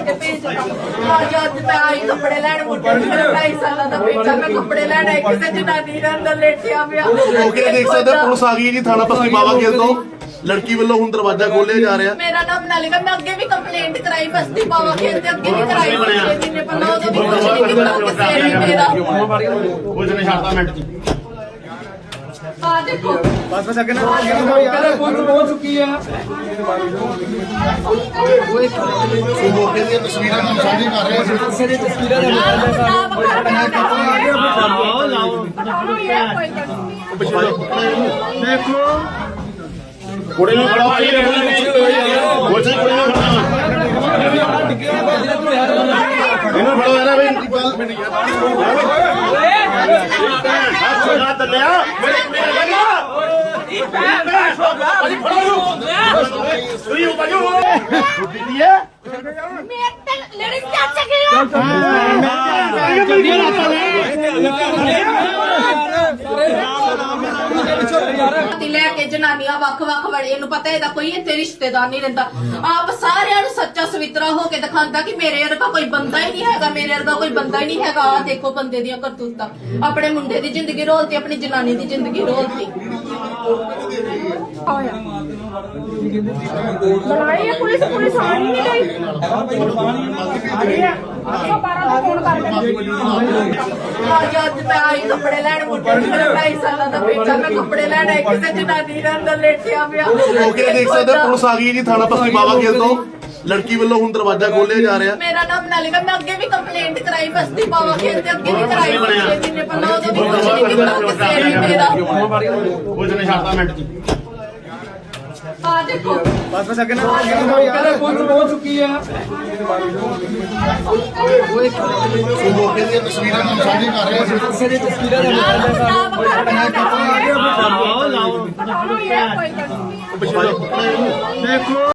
ਕੇ ਭੇਜਦਾ ਅੱਜ ਅੱਜ ਮੈਂ ਆਈ ਕੱਪੜੇ ਲੈਣ ਮੁੰਡੇ ਨੂੰ ਮੇਰਾ ਢਾਈ ਸਾਲਾਂ ਦਾ ਬੇਟਾ ਮੈਂ ਕੱਪੜੇ ਲੈਣ ਆਈ ਕਿਸੇ ਜਨਾਨੀ ਦੇ ਅੰਦਰ ਲੇਟਿਆ ਪਿਆ ਮੌਕੇ ਤੇ ਦੇਖ ਸਕਦੇ ਹੋ ਪੁਲਿਸ ਆ ਗਈ ਜੀ ਥਾਣਾ ਪਸਤੀ ਬਾਵਾ ਖੇਲ ਤੋਂ ਲੜਕੀ ਵੱਲੋਂ ਹੁਣ ਦਰਵਾਜ਼ਾ ਖੋਲ੍ਹਿਆ ਜਾ ਰਿਹਾ ਮੇਰਾ ਨਾਮ ਨਾਲਿਕਾ ਮੈਂ ਅੱਗੇ ਵੀ ਕੰਪਲੇਂਟ ਕਰਾਈ ਬਸਤੀ ਬਾਵਾ ਖੇਲ ਤੇ ਅੱਗੇ ਵੀ ਕਰਾਈ ਛੇ ਮਹੀਨੇ ਪਹਿਲਾਂ ਉਹਦਾ ਵੀ ਕੁਝ ਨਹੀਂ ਕੀਤਾ ਕਿਸੇ ਨੇ ਮੇਰਾ ਕੁਝ ਨਹੀਂ ਛੱਡਦਾ ਮਿੰਟ ਜੀ ਆ ਦੇਖੋ ਉਹ ਮੌਕੇ ਦੀਆਂ ਤਸਵੀਰਾਂ ਤੁਹਾਨੂੰ ਸਾਂਝੀ ਕਰ ਰਹੇ ਹਾਂ ਕੁੜੀ ਨੂੰ ਫੜੋ ਆਈ ਕੁਝ ਨਹੀਂ ਕੁੜੀ ਨੂੰ ਫੜੋ। ਇਹਨੂੰ ਫੜੋ ਯਾਰ ਬਈ। ਹੱਥ ਲਾ ਦੱਲਿਆ ਮੇਰੇ ਮੇਰੇ ਲੱਗਾ ਅਜੀ ਫੜੋ ਨੂੰ ਸੂਈ ਉਪਰ ਜੋ ਦਿੱਤੀ ਹੈ ਮੈਂ ਤੇ ਲੜੀ ਚਾਚਾ ਗਿਆ ਤੇ ਲੈ ਕੇ ਜਨਾਨੀਆਂ ਵੱਖ-ਵੱਖ ਵੜੇ ਇਹਨੂੰ ਪਤਾ ਇਹਦਾ ਕੋਈ ਇੱਥੇ ਰਿਸ਼ਤੇਦਾਰ ਨਹੀਂ ਰਹਿੰਦਾ। ਆਪ ਸਾਰਿਆਂ ਨੂੰ ਸੱਚਾ ਸਵਿਤਰਾ ਹੋ ਕੇ ਦਿਖਾਉਂਦਾ ਕਿ ਮੇਰੇ ਵਰਗਾ ਕੋਈ ਬੰਦਾ ਹੀ ਨਹੀਂ ਹੈਗਾ ਮੇਰੇ ਵਰਗਾ ਕੋਈ ਬੰਦਾ ਹੀ ਨਹੀਂ ਹੈਗਾ। ਆ ਦੇਖੋ ਬੰਦੇ ਦੀਆਂ ਕਰਤੂਤਾਂ। ਆਪਣੇ ਮੁੰਡੇ ਦੀ ਜ਼ਿੰਦਗੀ ਰੋਲਤੀ ਆਪਣੀ ਜਨਾਨੀ ਦੀ ਜ਼ਿੰਦਗੀ ਰੋਲਤੀ। ਬਣਾਈ ਹੈ ਪੁਲਿਸ ਪੁਲਿਸ ਆਣੀ ਨਹੀਂ ਗਈ। ਆਣੀ ਹੈ 112 ਦਾ ਫੋਨ ਕਰਕੇ ਅੱਜ ਅੱਜ ਮੈਂ ਆਈ ਕੱਪੜੇ ਲੈਣ ਮੁੰਡੇ ਨੂੰ ਮੇਰਾ ਢਾਈ ਸਾਲਾਂ ਦਾ ਬੇਟਾ ਮੈਂ ਕੱਪੜੇ ਲੈਣ ਆਈ ਕਿਸੇ ਜਨਾਨੀ ਦੇ ਅੰਦਰ ਲੇਟਿਆ ਪਿਆ ਮੌਕੇ ਤੇ ਦੇਖ ਸਕਦੇ ਹੋ ਪੁਲਿਸ ਆ ਗਈ ਜੀ ਥਾਣਾ ਪਸਤੀ ਬਾਵਾ ਖੇਲ ਤੋਂ ਲੜਕੀ ਵੱਲੋਂ ਹੁਣ ਦਰਵਾਜ਼ਾ ਖੋਲ੍ਹਿਆ ਜਾ ਰਿਹਾ ਮੇਰਾ ਨਾਮ ਨਾਲਿਕਾ ਮੈਂ ਅੱਗੇ ਵੀ ਕੰਪਲੇਂਟ ਕਰਾਈ ਬਸਤੀ ਬਾਵਾ ਖੇਲ ਤੇ ਅੱਗੇ ਵੀ ਕਰਾਈ ਛੇ ਮਹੀਨੇ ਪਹਿਲਾਂ ਉਹਦਾ ਵੀ ਕੁਝ ਨਹੀਂ ਕੀਤਾ ਕਿਸੇ ਨੇ ਮੇਰਾ ਕੁਝ ਨਹੀਂ ਛੱਡਦਾ ਮਿੰਟ ਜੀ ਆ ਦੇਖੋ ਉਹ ਮੌਕੇ ਦੀਆਂ ਤਸਵੀਰਾਂ ਤੁਹਾਨੂੰ ਸਾਂਝੀ ਕਰ ਰਹੇ ਹਾਂ ਲਾਓ ਲਾਓ ਦੇਖੋ